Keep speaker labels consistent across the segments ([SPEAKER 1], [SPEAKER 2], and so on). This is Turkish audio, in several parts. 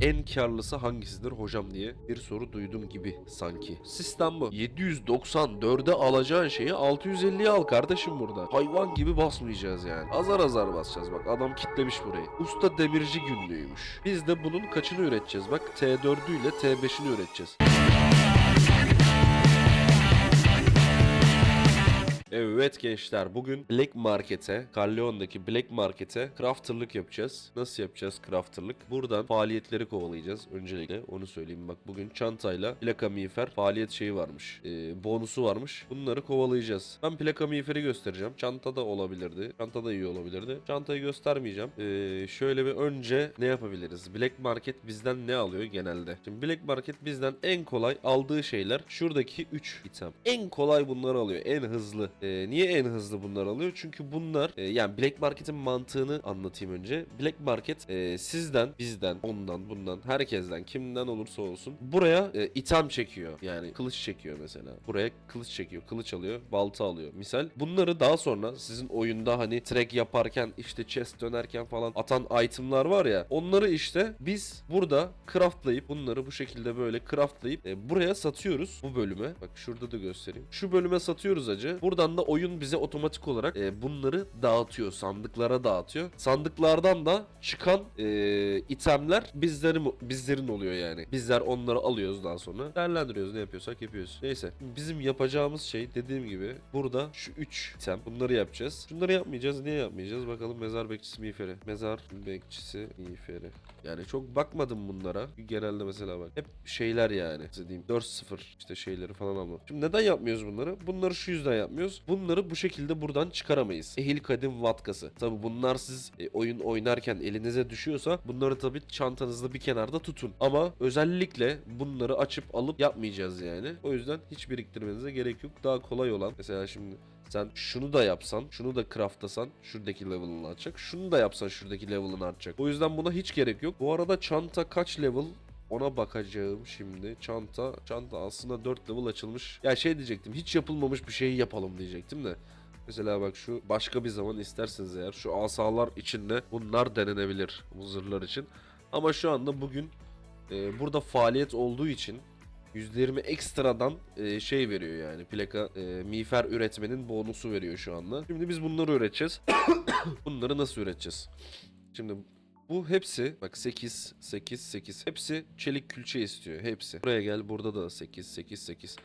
[SPEAKER 1] En karlısı hangisidir hocam diye bir soru duydum gibi sanki. Sistem bu. 794'e alacağın şeyi 650'ye al kardeşim burada. Hayvan gibi basmayacağız yani. Azar azar basacağız bak. Adam kitlemiş burayı. Usta demirci günlüğüymüş. Biz de bunun kaçını üreteceğiz bak. T4'ü ile T5'ini üreteceğiz. Evet gençler bugün Black Market'e, Carleon'daki Black Market'e crafterlık yapacağız. Nasıl yapacağız crafterlık? Buradan faaliyetleri kovalayacağız öncelikle onu söyleyeyim. Bak bugün çantayla plaka miğfer faaliyet şeyi varmış. Ee, bonusu varmış. Bunları kovalayacağız. Ben plaka miğferi göstereceğim. Çanta da olabilirdi. Çanta da iyi olabilirdi. Çantayı göstermeyeceğim. Ee, şöyle bir önce ne yapabiliriz? Black Market bizden ne alıyor genelde? Şimdi Black Market bizden en kolay aldığı şeyler şuradaki 3 item. En kolay bunları alıyor. En hızlı. Ee, niye en hızlı bunlar alıyor? Çünkü bunlar e, yani Black Market'in mantığını anlatayım önce. Black Market e, sizden, bizden, ondan, bundan, herkesten, kimden olursa olsun buraya e, item çekiyor. Yani kılıç çekiyor mesela. Buraya kılıç çekiyor. Kılıç alıyor, balta alıyor. Misal bunları daha sonra sizin oyunda hani track yaparken işte chest dönerken falan atan itemlar var ya onları işte biz burada craftlayıp bunları bu şekilde böyle craftlayıp e, buraya satıyoruz bu bölüme. Bak şurada da göstereyim. Şu bölüme satıyoruz acı. Buradan da oyun bize otomatik olarak e, bunları dağıtıyor. Sandıklara dağıtıyor. Sandıklardan da çıkan e, itemler bizlerin bizlerin oluyor yani. Bizler onları alıyoruz daha sonra. Değerlendiriyoruz ne yapıyorsak yapıyoruz. Neyse. Bizim yapacağımız şey dediğim gibi burada şu 3 item bunları yapacağız. Şunları yapmayacağız. Niye yapmayacağız? Bakalım mezar bekçisi miğferi. Mezar bekçisi miğferi. Yani çok bakmadım bunlara. Genelde mesela bak. Hep şeyler yani. Size diyeyim 4-0 işte şeyleri falan alma. Şimdi neden yapmıyoruz bunları? Bunları şu yüzden yapmıyoruz. Bunları bu şekilde buradan çıkaramayız. Ehil kadim vatkası. Tabi bunlar siz e, oyun oynarken elinize düşüyorsa bunları tabi çantanızda bir kenarda tutun. Ama özellikle bunları açıp alıp yapmayacağız yani. O yüzden hiç biriktirmenize gerek yok. Daha kolay olan mesela şimdi sen şunu da yapsan, şunu da craftlasan şuradaki level'ın artacak. Şunu da yapsan şuradaki level'ın artacak. O yüzden buna hiç gerek yok. Bu arada çanta kaç level ona bakacağım şimdi. Çanta, çanta aslında 4 level açılmış. Ya şey diyecektim. Hiç yapılmamış bir şeyi yapalım diyecektim de. Mesela bak şu başka bir zaman isterseniz eğer şu asalar içinde bunlar denenebilir bu zırhlar için. Ama şu anda bugün e, burada faaliyet olduğu için %20 ekstradan e, şey veriyor yani plaka e, miğfer üretmenin bonusu veriyor şu anda. Şimdi biz bunları üreteceğiz. bunları nasıl üreteceğiz? Şimdi bu hepsi bak 8 8 8 hepsi çelik külçe istiyor hepsi. Buraya gel burada da 8 8 8.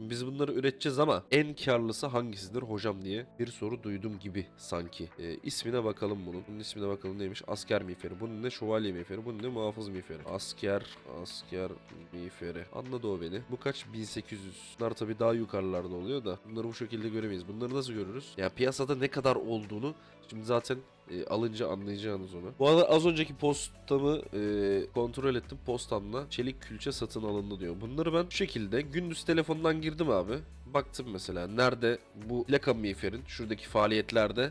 [SPEAKER 1] Biz bunları üreteceğiz ama en karlısı hangisidir hocam diye bir soru duydum gibi sanki. E, ismine bakalım bunun. Bunun ismine bakalım neymiş? Asker miğferi. Bunun ne? Şövalye miğferi. Bunun ne? Muhafız miğferi. Asker, asker miğferi. Anladı o beni. Bu kaç? 1800. Bunlar tabii daha yukarılarda oluyor da. Bunları bu şekilde göremeyiz. Bunları nasıl görürüz? Ya piyasada ne kadar olduğunu şimdi zaten e, alınca anlayacağınız onu. Bu arada az önceki postamı e, kontrol ettim. Postamla çelik külçe satın alındı diyor. Bunları ben şu şekilde gündüz telefondan girdim abi. Baktım mesela nerede bu plaka miğferin şuradaki faaliyetlerde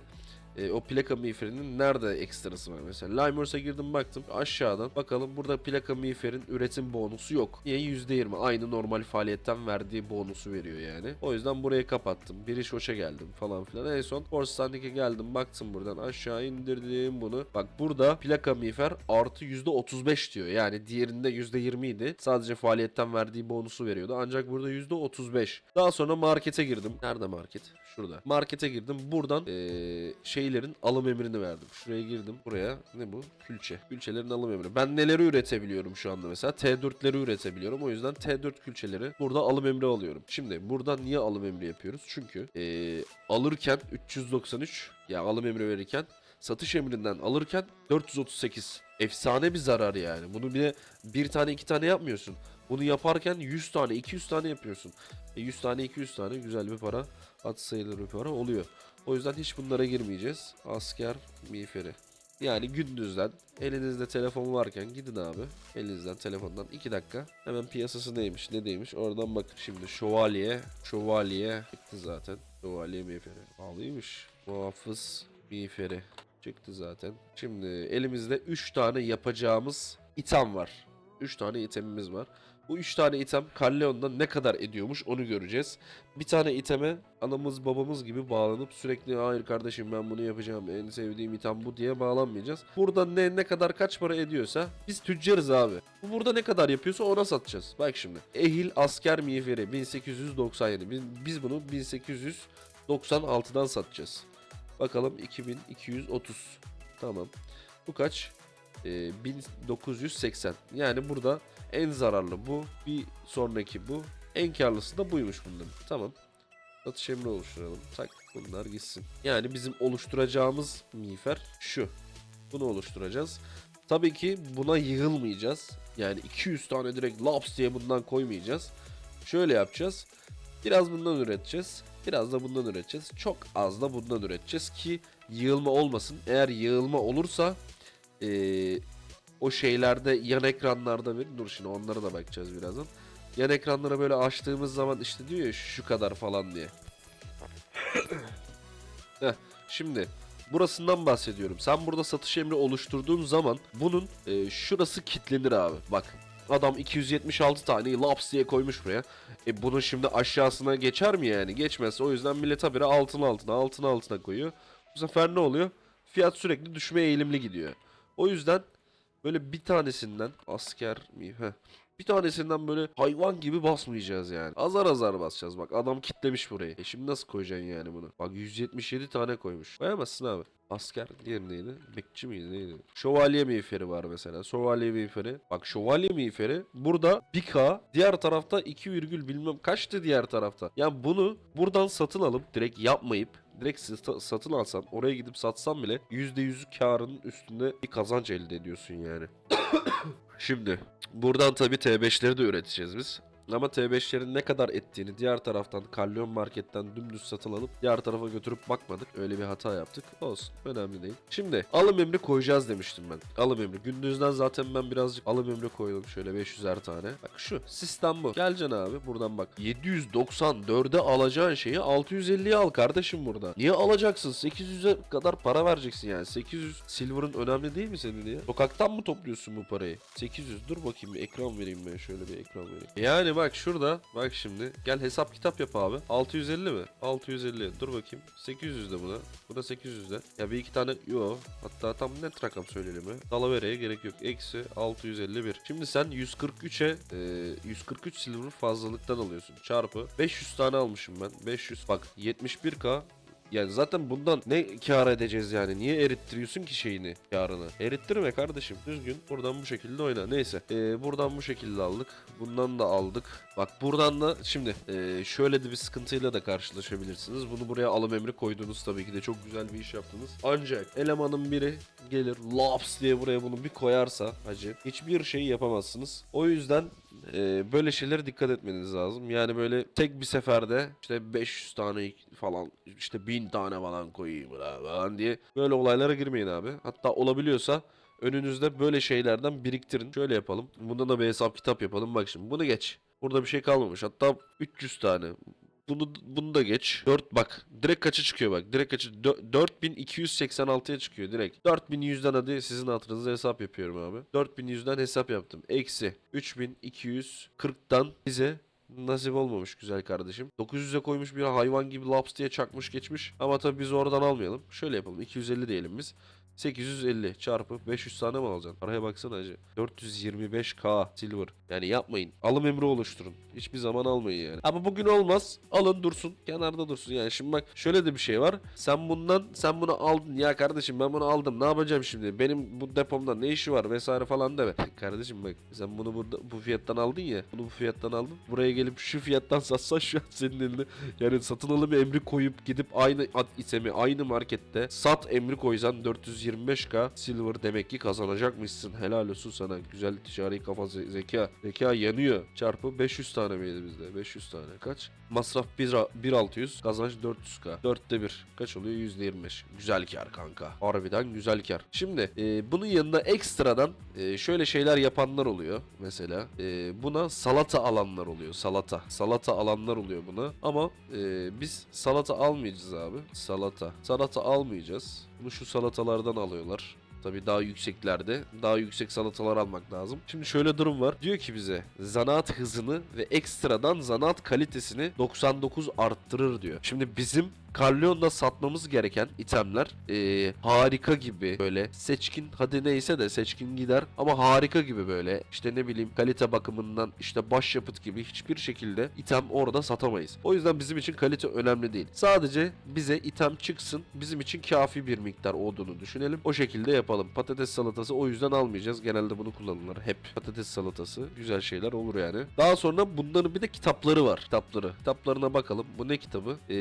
[SPEAKER 1] e, o plaka miğferinin nerede ekstrası var mesela. Limers'a girdim baktım aşağıdan bakalım burada plaka miğferin üretim bonusu yok. Niye %20 aynı normal faaliyetten verdiği bonusu veriyor yani. O yüzden burayı kapattım. Bir iş hoşa geldim falan filan. En son Force Standing'e geldim baktım buradan aşağı indirdim bunu. Bak burada plaka miğfer artı %35 diyor. Yani diğerinde %20 idi. Sadece faaliyetten verdiği bonusu veriyordu. Ancak burada %35. Daha sonra markete girdim. Nerede market? Şurada. Markete girdim. Buradan eee, şeylerin alım emrini verdim. Şuraya girdim. Buraya ne bu? Külçe. Külçelerin alım emri. Ben neleri üretebiliyorum şu anda mesela? T4'leri üretebiliyorum. O yüzden T4 külçeleri burada alım emri alıyorum. Şimdi burada niye alım emri yapıyoruz? Çünkü eee, alırken 393 ya alım emri verirken satış emrinden alırken 438. Efsane bir zarar yani. Bunu bir de bir tane iki tane yapmıyorsun. Bunu yaparken 100 tane 200 tane yapıyorsun. E 100 tane 200 tane güzel bir para. At sayılır bir para oluyor. O yüzden hiç bunlara girmeyeceğiz. Asker miğferi. Yani gündüzden elinizde telefon varken gidin abi. Elinizden telefondan 2 dakika. Hemen piyasası neymiş ne değilmiş oradan bakın. Şimdi şövalye, şövalye çıktı zaten. Şövalye miğferi. Pahalıymış. Muhafız miğferi çıktı zaten. Şimdi elimizde 3 tane yapacağımız item var. 3 tane itemimiz var. Bu 3 tane item Kalleon'da ne kadar ediyormuş onu göreceğiz. Bir tane iteme anamız babamız gibi bağlanıp sürekli hayır kardeşim ben bunu yapacağım en sevdiğim item bu diye bağlanmayacağız. Burada ne ne kadar kaç para ediyorsa biz tüccarız abi. Bu burada ne kadar yapıyorsa ona satacağız. Bak şimdi. Ehil asker miğferi 1897. Biz, bunu 1896'dan satacağız. Bakalım 2230. Tamam. Bu kaç? Ee, 1980. Yani burada en zararlı bu. Bir sonraki bu. En karlısı da buymuş bunların. Tamam. Satış emri oluşturalım. Tak bunlar gitsin. Yani bizim oluşturacağımız miğfer şu. Bunu oluşturacağız. Tabii ki buna yığılmayacağız. Yani 200 tane direkt laps diye bundan koymayacağız. Şöyle yapacağız. Biraz bundan üreteceğiz. Biraz da bundan üreteceğiz. Çok az da bundan üreteceğiz ki yığılma olmasın. Eğer yığılma olursa eee, o şeylerde yan ekranlarda bir dur şimdi onlara da bakacağız birazdan. Yan ekranlara böyle açtığımız zaman işte diyor ya şu kadar falan diye. Heh, şimdi burasından bahsediyorum. Sen burada satış emri oluşturduğun zaman bunun e, şurası kilitlenir abi. Bak adam 276 taneyi laps diye koymuş buraya. E bunun şimdi aşağısına geçer mi yani? Geçmez. O yüzden millet habire altın altına altın altına koyuyor. Bu sefer ne oluyor? Fiyat sürekli düşmeye eğilimli gidiyor. O yüzden böyle bir tanesinden asker mi? Heh. Bir tanesinden böyle hayvan gibi basmayacağız yani. Azar azar basacağız bak. Adam kitlemiş burayı. E şimdi nasıl koyacaksın yani bunu? Bak 177 tane koymuş. Koyamazsın abi. Asker diğeri neydi? Bekçi miydi neydi? Şövalye miğferi var mesela. Şövalye miğferi. Bak şövalye miğferi burada 1K. Diğer tarafta 2, virgül bilmem kaçtı diğer tarafta. Yani bunu buradan satın alıp direkt yapmayıp direkt sat- satın alsan oraya gidip satsan bile %100 karının üstünde bir kazanç elde ediyorsun yani. Şimdi buradan tabii T5'leri de üreteceğiz biz. Ama T5'lerin ne kadar ettiğini diğer taraftan Kalyon Market'ten dümdüz satın alıp diğer tarafa götürüp bakmadık. Öyle bir hata yaptık. Olsun. Önemli değil. Şimdi alım emri koyacağız demiştim ben. Alım emri. Gündüzden zaten ben birazcık alım emri koydum. Şöyle 500'er tane. Bak şu. Sistem bu. Geleceksin abi. Buradan bak. 794'e alacağın şeyi 650'ye al kardeşim burada. Niye alacaksın? 800'e kadar para vereceksin yani. 800 silver'ın önemli değil mi senin diye? Sokaktan mı topluyorsun bu parayı? 800 dur bakayım bir ekran vereyim ben şöyle bir ekran vereyim. Yani bak şurada bak şimdi gel hesap kitap yap abi. 650 mi? 650 dur bakayım. 800 de buna. Bu da 800 de. Ya bir iki tane yo hatta tam net rakam söyleyelim mi? Dalavereye gerek yok. Eksi 651. Şimdi sen 143'e e, 143 silver fazlalıktan alıyorsun. Çarpı 500 tane almışım ben. 500 bak 71k yani zaten bundan ne kar edeceğiz yani? Niye erittiriyorsun ki şeyini, karını? Erittirme kardeşim. Düzgün. Buradan bu şekilde oyna. Neyse. Ee, buradan bu şekilde aldık. Bundan da aldık. Bak buradan da şimdi ee, şöyle de bir sıkıntıyla da karşılaşabilirsiniz. Bunu buraya alım emri koydunuz tabii ki de çok güzel bir iş yaptınız. Ancak elemanın biri gelir laps diye buraya bunu bir koyarsa hacı hiçbir şey yapamazsınız. O yüzden ee, böyle şeylere dikkat etmeniz lazım. Yani böyle tek bir seferde işte 500 tane falan işte 1000 tane falan koyayım falan diye böyle olaylara girmeyin abi. Hatta olabiliyorsa önünüzde böyle şeylerden biriktirin. Şöyle yapalım. Bunda da bir hesap kitap yapalım. Bak şimdi bunu geç. Burada bir şey kalmamış. Hatta 300 tane. Bunu, bunu da geç. 4 bak. Direkt kaça çıkıyor bak. Direkt kaçı? Dö- 4286'ya çıkıyor direkt. 4100'den hadi sizin hatırınıza hesap yapıyorum abi. 4100'den hesap yaptım. Eksi 3240'dan bize nasip olmamış güzel kardeşim. 900'e koymuş bir hayvan gibi laps diye çakmış geçmiş. Ama tabii biz oradan almayalım. Şöyle yapalım. 250 diyelim biz. 850 çarpı 500 tane mi alacaksın? Paraya baksana hacı. 425k silver. Yani yapmayın. Alım emri oluşturun. Hiçbir zaman almayın yani. Ama bugün olmaz. Alın dursun. Kenarda dursun. Yani şimdi bak şöyle de bir şey var. Sen bundan sen bunu aldın. Ya kardeşim ben bunu aldım. Ne yapacağım şimdi? Benim bu depomda ne işi var vesaire falan deme. kardeşim bak sen bunu burada bu fiyattan aldın ya. Bunu bu fiyattan aldın. Buraya gelip şu fiyattan satsan şu an senin elinde. Yani satın alım emri koyup gidip aynı itemi aynı markette sat emri koysan 425k silver demek ki kazanacakmışsın. Helal olsun sana. Güzel ticari kafa ze- zeka. Zeka yanıyor. Çarpı 500 tane miydi bizde? 500 tane. Kaç? Masraf 1.600. Kazanç 400k. 4'te 1. Kaç oluyor? %25. Güzel kar kanka. Harbiden güzel kar. Şimdi e, bunun yanında ekstradan e, şöyle şeyler yapanlar oluyor. Mesela e, buna salata alanlar oluyor. Salata. Salata alanlar oluyor buna. Ama e, biz salata almayacağız abi. Salata. Salata almayacağız. Bunu şu salatalardan alıyorlar. Tabii daha yükseklerde daha yüksek salatalar almak lazım. Şimdi şöyle durum var. Diyor ki bize zanaat hızını ve ekstradan zanaat kalitesini 99 arttırır diyor. Şimdi bizim Carleon'da satmamız gereken itemler eee, harika gibi böyle seçkin hadi neyse de seçkin gider ama harika gibi böyle işte ne bileyim kalite bakımından işte başyapıt gibi hiçbir şekilde item orada satamayız. O yüzden bizim için kalite önemli değil. Sadece bize item çıksın bizim için kafi bir miktar olduğunu düşünelim. O şekilde yapalım. Patates salatası o yüzden almayacağız. Genelde bunu kullanırlar hep. Patates salatası güzel şeyler olur yani. Daha sonra bunların bir de kitapları var. Kitapları. Kitaplarına bakalım. Bu ne kitabı? Ee,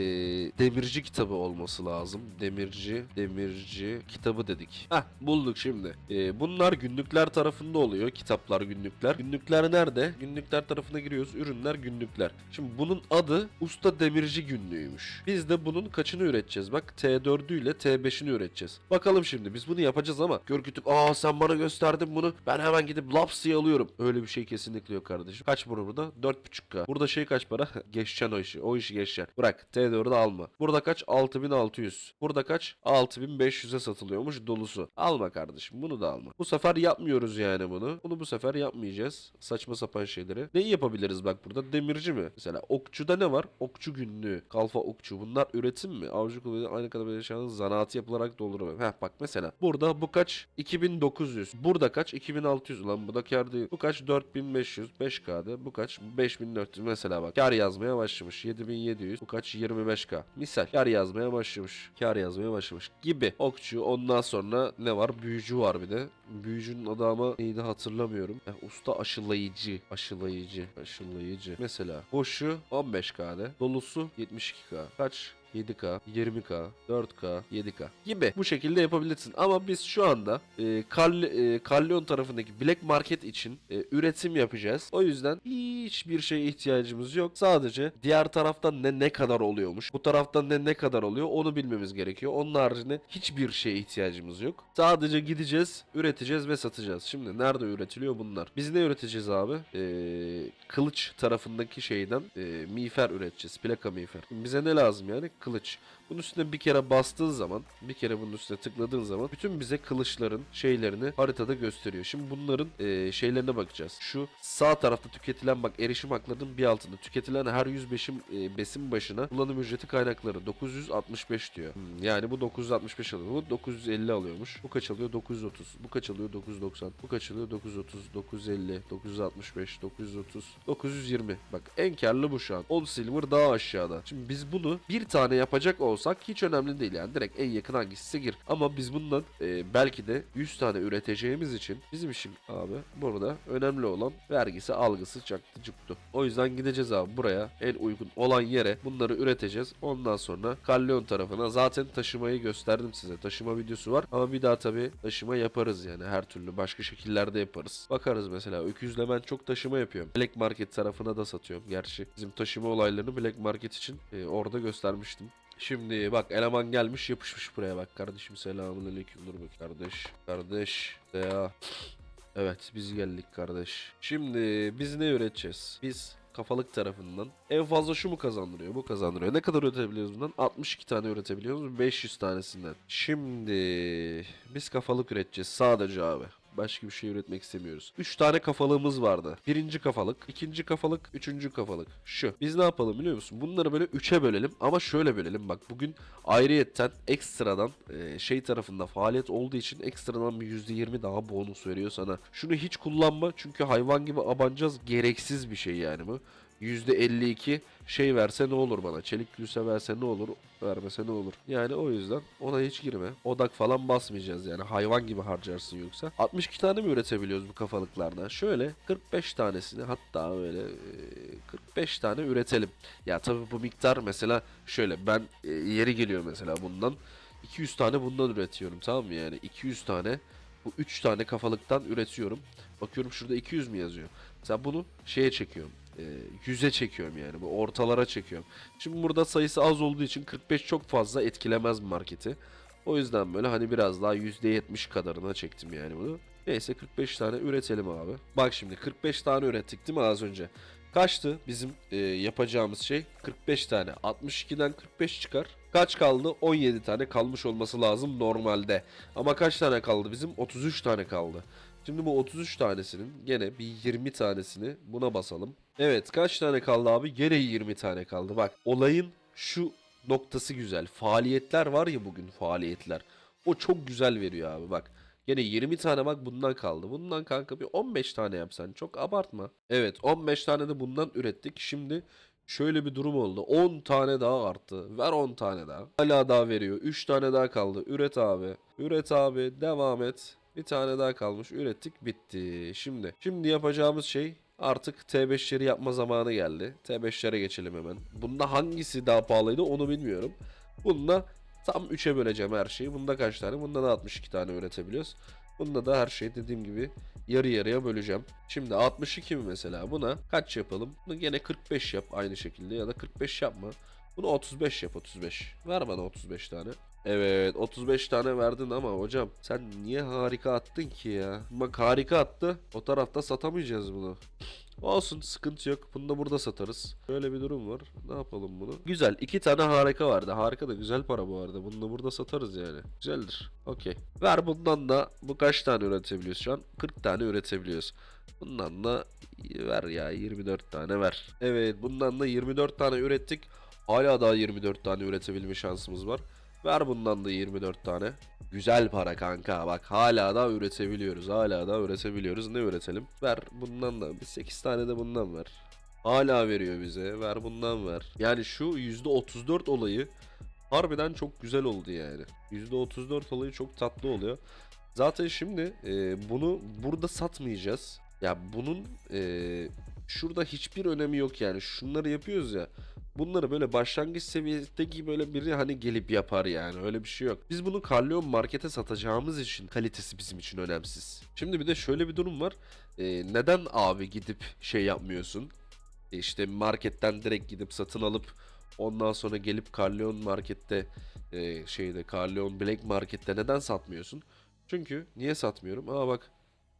[SPEAKER 1] demirci kitabı olması lazım. Demirci, demirci kitabı dedik. Heh bulduk şimdi. Ee, bunlar günlükler tarafında oluyor. Kitaplar günlükler. Günlükler nerede? Günlükler tarafına giriyoruz. Ürünler günlükler. Şimdi bunun adı Usta Demirci Günlüğüymüş. Biz de bunun kaçını üreteceğiz? Bak T4'ü ile T5'ini üreteceğiz. Bakalım şimdi biz bunu yapacağız ama Görgütük aa sen bana gösterdin bunu. Ben hemen gidip laps diye alıyorum. Öyle bir şey kesinlikle yok kardeşim. Kaç para burada? 4.5k. Burada şey kaç para? geçeceksin o işi. O işi geçeceksin. Bırak T4'ü alma. Burada kaç? 6600. Burada kaç? 6500'e satılıyormuş dolusu. Alma kardeşim bunu da alma. Bu sefer yapmıyoruz yani bunu. Bunu bu sefer yapmayacağız. Saçma sapan şeyleri. Neyi yapabiliriz bak burada? Demirci mi? Mesela okçuda ne var? Okçu günlüğü. Kalfa okçu. Bunlar üretim mi? Avcı kılıcı aynı kadar yaşanan zanaatı yapılarak doldurur. Heh bak mesela. Burada bu kaç? 2900. Burada kaç? 2600. Ulan bu da kar değil. Bu kaç? 4500. 5K'da. Bu kaç? 5400. Mesela bak. Kar yazmaya başlamış. 7700. Bu kaç? 25K. Misal. Kar yazmaya başlamış. Kar yazmaya başlamış. Gibi. Okçu. Ondan sonra ne var? Büyücü var bir de. Büyücünün adı ama neydi hatırlamıyorum. Heh, usta aşılayıcı. Aşılayıcı. Aşılayıcı. Mesela. Boşu 15K'de. Dolusu 72K. Kaç? 7K, 20K, 4K, 7K gibi bu şekilde yapabilirsin. Ama biz şu anda e, Carl, e, Carleon tarafındaki Black Market için e, üretim yapacağız. O yüzden hiçbir şeye ihtiyacımız yok. Sadece diğer taraftan ne ne kadar oluyormuş, bu taraftan ne ne kadar oluyor onu bilmemiz gerekiyor. Onun haricinde hiçbir şeye ihtiyacımız yok. Sadece gideceğiz, üreteceğiz ve satacağız. Şimdi nerede üretiliyor bunlar? Biz ne üreteceğiz abi? E, kılıç tarafındaki şeyden e, miğfer üreteceğiz. Plaka miğfer. Bize ne lazım yani? Kılıç. Bunun üstüne bir kere bastığın zaman, bir kere bunun üstüne tıkladığın zaman bütün bize kılıçların şeylerini haritada gösteriyor. Şimdi bunların e, şeylerine bakacağız. Şu sağ tarafta tüketilen bak erişim haklarının bir altında tüketilen her 100 beşim, e, besin başına kullanım ücreti kaynakları 965 diyor. Hmm, yani bu 965 alıyor. Bu 950 alıyormuş. Bu kaç alıyor? 930. Bu kaç alıyor? 990. Bu kaç alıyor? 930, 950, 965, 930, 920. Bak en karlı bu şu an. 10 silver daha aşağıda. Şimdi biz bunu bir tane yapacak olsak hiç önemli değil yani. Direkt en yakın hangisi gir. Ama biz bundan e, belki de 100 tane üreteceğimiz için bizim işin abi burada önemli olan vergisi algısı çaktı cıktı. O yüzden gideceğiz abi buraya en uygun olan yere bunları üreteceğiz. Ondan sonra Kalleon tarafına zaten taşımayı gösterdim size. Taşıma videosu var ama bir daha tabii taşıma yaparız yani her türlü başka şekillerde yaparız. Bakarız mesela öküzle ben çok taşıma yapıyorum. Black Market tarafına da satıyorum. Gerçi bizim taşıma olaylarını Black Market için e, orada göstermiştim. Şimdi bak eleman gelmiş yapışmış buraya bak kardeşim selamünaleyküm dur bak kardeş kardeş ya Evet biz geldik kardeş. Şimdi biz ne üreteceğiz? Biz kafalık tarafından en fazla şu mu kazandırıyor? Bu kazandırıyor. Ne kadar üretebiliyoruz bundan? 62 tane üretebiliyoruz. 500 tanesinden. Şimdi biz kafalık üreteceğiz sadece abi. Başka bir şey üretmek istemiyoruz. 3 tane kafalığımız vardı. Birinci kafalık, ikinci kafalık, üçüncü kafalık. Şu. Biz ne yapalım biliyor musun? Bunları böyle 3'e bölelim ama şöyle bölelim. Bak bugün ayrıyetten ekstradan e, şey tarafında faaliyet olduğu için ekstradan bir %20 daha bonus veriyor sana. Şunu hiç kullanma çünkü hayvan gibi abanacağız. Gereksiz bir şey yani bu. %52 şey verse ne olur bana? Çelik gülse verse ne olur? Vermese ne olur? Yani o yüzden ona hiç girme. Odak falan basmayacağız yani. Hayvan gibi harcarsın yoksa. 62 tane mi üretebiliyoruz bu kafalıklardan? Şöyle 45 tanesini hatta böyle e, 45 tane üretelim. Ya tabii bu miktar mesela şöyle ben yeri geliyor mesela bundan 200 tane bundan üretiyorum tamam mı yani 200 tane bu 3 tane kafalıktan üretiyorum. Bakıyorum şurada 200 mi yazıyor? Mesela bunu şeye çekiyorum. E, 100'e çekiyorum yani. Bu ortalara çekiyorum. Şimdi burada sayısı az olduğu için 45 çok fazla etkilemez marketi. O yüzden böyle hani biraz daha %70 kadarına çektim yani bunu. Neyse 45 tane üretelim abi. Bak şimdi 45 tane ürettik değil mi az önce? Kaçtı bizim e, yapacağımız şey? 45 tane. 62'den 45 çıkar. Kaç kaldı? 17 tane kalmış olması lazım normalde. Ama kaç tane kaldı bizim? 33 tane kaldı. Şimdi bu 33 tanesinin gene bir 20 tanesini buna basalım. Evet kaç tane kaldı abi? Gene 20 tane kaldı. Bak olayın şu noktası güzel. Faaliyetler var ya bugün faaliyetler. O çok güzel veriyor abi bak. Gene 20 tane bak bundan kaldı. Bundan kanka bir 15 tane yapsan çok abartma. Evet 15 tane de bundan ürettik. Şimdi şöyle bir durum oldu. 10 tane daha arttı. Ver 10 tane daha. Hala daha veriyor. 3 tane daha kaldı. Üret abi. Üret abi. Devam et. Bir tane daha kalmış. Ürettik bitti. Şimdi. Şimdi yapacağımız şey artık T5'leri yapma zamanı geldi. T5'lere geçelim hemen. Bunda hangisi daha pahalıydı onu bilmiyorum. Bunda tam 3'e böleceğim her şeyi. Bunda kaç tane? Bunda da 62 tane üretebiliyoruz. Bunda da her şeyi dediğim gibi yarı yarıya böleceğim. Şimdi 62 mi mesela? Buna kaç yapalım? Bunu gene 45 yap aynı şekilde ya da 45 yapma. Bunu 35 yap 35. Ver bana 35 tane. Evet 35 tane verdin ama hocam sen niye harika attın ki ya? Bak harika attı. O tarafta satamayacağız bunu. Olsun sıkıntı yok. Bunu da burada satarız. Böyle bir durum var. Ne yapalım bunu? Güzel. iki tane harika vardı. Harika da güzel para bu arada. Bunu da burada satarız yani. Güzeldir. Okey. Ver bundan da bu kaç tane üretebiliyoruz şu an? 40 tane üretebiliyoruz. Bundan da ver ya 24 tane ver. Evet bundan da 24 tane ürettik. Hala daha 24 tane üretebilme şansımız var. Ver bundan da 24 tane. Güzel para kanka bak hala da üretebiliyoruz. Hala da üretebiliyoruz. Ne üretelim? Ver bundan da bir 8 tane de bundan ver. Hala veriyor bize. Ver bundan ver. Yani şu %34 olayı harbiden çok güzel oldu yani. %34 olayı çok tatlı oluyor. Zaten şimdi e, bunu burada satmayacağız. Ya bunun e, şurada hiçbir önemi yok yani. Şunları yapıyoruz ya. Bunları böyle başlangıç seviyedeki böyle biri hani gelip yapar yani. Öyle bir şey yok. Biz bunu Carleon Market'e satacağımız için kalitesi bizim için önemsiz. Şimdi bir de şöyle bir durum var. E, neden abi gidip şey yapmıyorsun? E, işte marketten direkt gidip satın alıp ondan sonra gelip Carleon Market'te e, şeyde Carleon Black Market'te neden satmıyorsun? Çünkü niye satmıyorum? Aa bak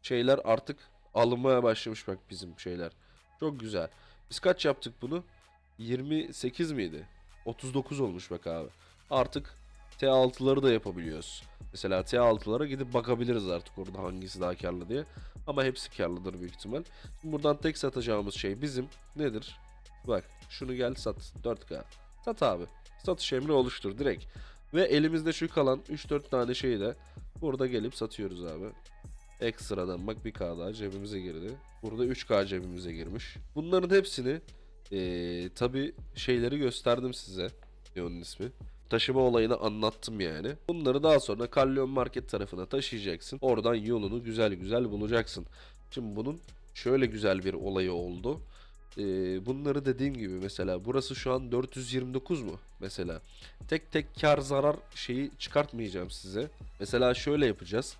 [SPEAKER 1] şeyler artık alınmaya başlamış bak bizim şeyler. Çok güzel. Biz kaç yaptık bunu? 28 miydi? 39 olmuş bak abi. Artık T6'ları da yapabiliyoruz. Mesela T6'lara gidip bakabiliriz artık orada hangisi daha karlı diye. Ama hepsi karlıdır büyük ihtimal. Şimdi buradan tek satacağımız şey bizim nedir? Bak şunu gel sat 4K. Sat abi. Satış emri oluştur direkt. Ve elimizde şu kalan 3-4 tane şeyi de burada gelip satıyoruz abi. Ekstradan bak 1K daha cebimize girdi. Burada 3K cebimize girmiş. Bunların hepsini ee, tabi şeyleri gösterdim size. Ne ismi? Taşıma olayını anlattım yani. Bunları daha sonra Kalyon Market tarafına taşıyacaksın. Oradan yolunu güzel güzel bulacaksın. Şimdi bunun şöyle güzel bir olayı oldu. Ee, bunları dediğim gibi mesela burası şu an 429 mu mesela tek tek kar zarar şeyi çıkartmayacağım size mesela şöyle yapacağız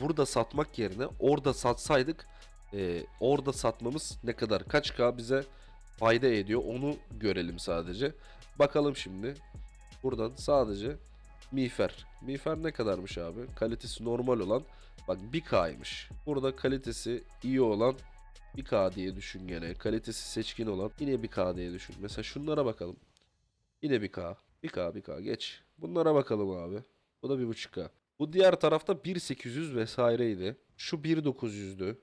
[SPEAKER 1] burada satmak yerine orada satsaydık e, orada satmamız ne kadar kaç k bize fayda ediyor onu görelim sadece bakalım şimdi buradan sadece miğfer miğfer ne kadarmış abi kalitesi normal olan bak 1k'ymış burada kalitesi iyi olan 1K diye düşün gene. Kalitesi seçkin olan yine 1K diye düşün. Mesela şunlara bakalım. Yine 1K. 1K 1K geç. Bunlara bakalım abi. Bu da 1.5K. Bu diğer tarafta 1.800 vesaireydi. Şu 1.900'dü.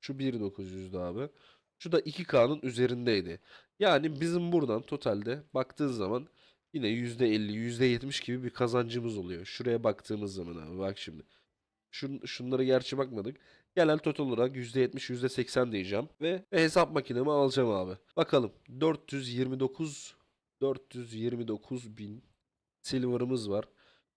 [SPEAKER 1] Şu 1.900'dü abi. Şu da 2K'nın üzerindeydi. Yani bizim buradan totalde baktığın zaman yine %50, %70 gibi bir kazancımız oluyor. Şuraya baktığımız zaman abi bak şimdi. Şun, şunları gerçi bakmadık. Genel total olarak %70, %80 diyeceğim. Ve hesap makinemi alacağım abi. Bakalım 429 429 bin silver'ımız var.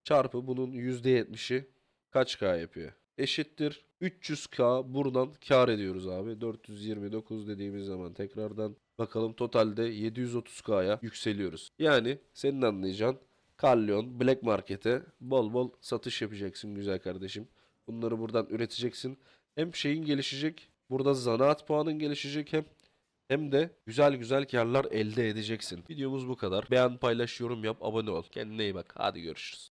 [SPEAKER 1] Çarpı bunun %70'i kaç K yapıyor? Eşittir 300K buradan kar ediyoruz abi. 429 dediğimiz zaman tekrardan bakalım totalde 730K'ya yükseliyoruz. Yani senin anlayacağın Kalyon Black Market'e bol bol satış yapacaksın güzel kardeşim. Bunları buradan üreteceksin. Hem şeyin gelişecek. Burada zanaat puanın gelişecek hem hem de güzel güzel karlar elde edeceksin. Videomuz bu kadar. Beğen, paylaş, yorum yap, abone ol. Kendine iyi bak. Hadi görüşürüz.